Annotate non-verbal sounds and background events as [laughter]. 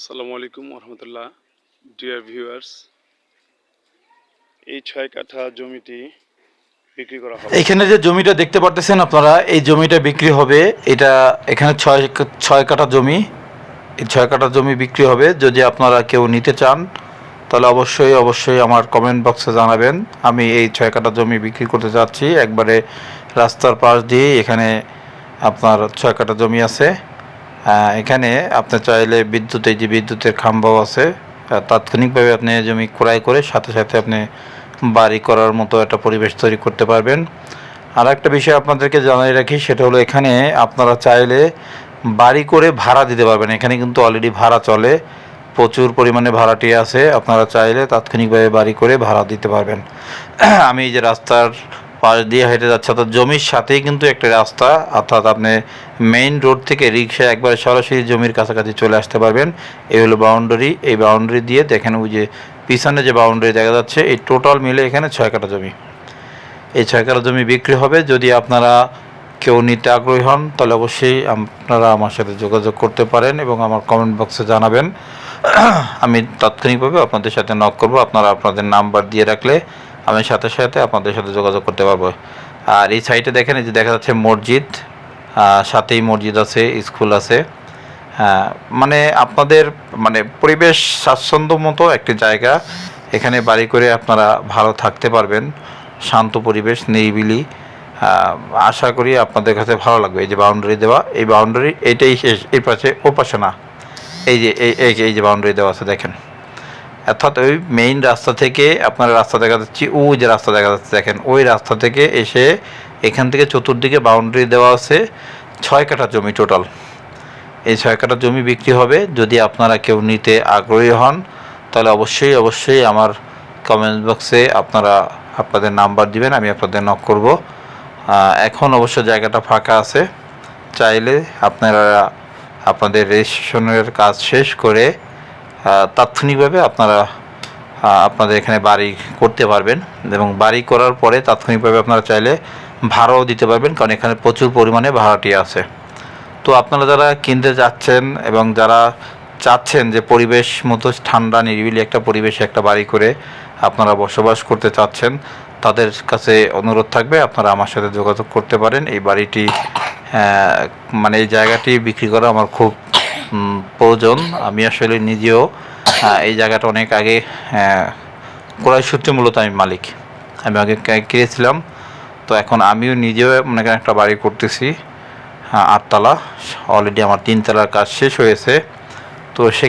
আসসালামু আলাইকুম রহমতুল্লাহ dear viewers এই ছয় কাঠা জমিটি বিক্রি করা হবে। এখানে যে জমিটা দেখতে পারতেছেন আপনারা, এই জমিটা বিক্রি হবে। এটা এখানে ছয় ছয় কাঠা জমি। এই ছয় কাঠা জমি বিক্রি হবে। যদি আপনারা কেউ নিতে চান, তাহলে অবশ্যই অবশ্যই আমার কমেন্ট বক্সে জানাবেন। আমি এই ছয় কাঠা জমি বিক্রি করতে যাচ্ছি। একবারে রাস্তার পাশ দিয়ে এখানে আপনার ছয় কাঠা জমি আছে। এখানে আপনি চাইলে বিদ্যুৎ, এই যে বিদ্যুতের খাম্বাও আছে তাৎক্ষণিকভাবে আপনি জমি ক্রয় করে সাথে সাথে আপনি বাড়ি করার মতো একটা পরিবেশ তৈরি করতে পারবেন। আর একটা বিষয় আপনাদেরকে জানাই রাখি, সেটা হলো এখানে আপনারা চাইলে বাড়ি করে ভাড়া দিতে পারবেন। এখানে কিন্তু অলরেডি ভাড়া চলে, প্রচুর পরিমাণে ভাড়াটি আছে, আপনারা চাইলে তাৎক্ষণিকভাবে বাড়ি করে ভাড়া দিতে পারবেন। [clears throat] আমি এই যে রাস্তার পাশ দিয়ে হেঁটে যাচ্ছে। অর্থাৎ জমির সাথেই কিন্তু একটা রাস্তা, অর্থাৎ আপনি মেইন রোড থেকে রিক্সা একবার সরাসরি জমির কাছাকাছি চলে আসতে পারবেন। এই হলো বাউন্ডারি এই বাউন্ডারি দিয়ে দেখেন ওই যে পিছনে যে বাউন্ডারি দেখা যাচ্ছে, এই টোটাল মিলে এখানে ছয় কাটা জমি। এই ছয় কাঠা জমি বিক্রি হবে। যদি আপনারা কেউ নিতে আগ্রহী হন, তাহলে অবশ্যই আপনারা আমার সাথে যোগাযোগ করতে পারেন এবং আমার কমেন্ট বক্সে জানাবেন। [clears throat] আমি তাৎক্ষণিকভাবে আপনাদের সাথে নক করব। আপনারা আপনাদের নাম্বার দিয়ে রাখলে আমি সাথে সাথে আপনাদের সাথে যোগাযোগ করতে পারব। আর এই সাইডে দেখেন, এই যে দেখা যাচ্ছে মসজিদ সাথেই মসজিদ আছে, স্কুল আছে। হ্যাঁ মানে আপনাদের মানে পরিবেশ স্বাচ্ছন্দ্য মতো একটি জায়গা। এখানে বাড়ি করে আপনারা ভালো থাকতে পারবেন। শান্ত পরিবেশ, নিরিবিলি। আশা করি আপনাদের কাছে ভালো লাগবে। এই যে বাউন্ডারি দেওয়া, এই বাউন্ডারি এইটাই শেষ, এই পাশে, ও পাশে না। এই যে, এই এই যে- এই যে বাউন্ডারি দেওয়া আছে, দেখেন। অর্থাৎ ওই মেইন রাস্তা থেকে আপনার রাস্তা দেখা যাচ্ছে ওই যে রাস্তা দেখা যাচ্ছে, দেখেন, ওই রাস্তা থেকে এসে এখান থেকে চতুর্দিকে বাউন্ডারি দেওয়া আছে ছয় কাঠা জমি টোটাল এই ছয় কাঠা জমি বিক্রি হবে। যদি আপনারা কেউ নিতে আগ্রহী হন, তাহলে অবশ্যই অবশ্যই আমার কমেন্ট বক্সে আপনারা আপনাদের নাম্বার দিবেন, আমি আপনাদের নক করব। এখন অবশ্য জায়গাটা ফাঁকা আছে। চাইলে আপনারা আপনাদের রেজিস্ট্রেশনের কাজ শেষ করে তাৎক্ষণিকভাবে আপনারা আপনাদের এখানে বাড়ি করতে পারবেন এবং বাড়ি করার পরে তাৎক্ষণিকভাবে আপনারা চাইলে ভাড়াও দিতে পারবেন কারণ এখানে প্রচুর পরিমাণে ভাড়াটি আছে। তো আপনারা যারা কিনতে যাচ্ছেন এবং যারা চাচ্ছেন যে পরিবেশ মতো ঠান্ডা, নিরিবিলি একটা পরিবেশে একটা বাড়ি করে আপনারা বসবাস করতে চাচ্ছেন, তাদের কাছে অনুরোধ থাকবে আপনারা আমার সাথে যোগাযোগ করতে পারেন। এই বাড়িটি মানে এই জায়গাটি বিক্রি করা আমার খুব প্রয়োজন। আমি আসলে নিজেও এই জায়গাটা অনেক আগে ক্রয় সূত্রে মূলত আমি মালিক। আমি আগে কিনেছিলাম। তো এখন আমিও নিজেও মনে করেন একটা বাড়ি করতেছি আটতলা। অলরেডি আমার তিনতলার কাজ শেষ হয়েছে। তো সে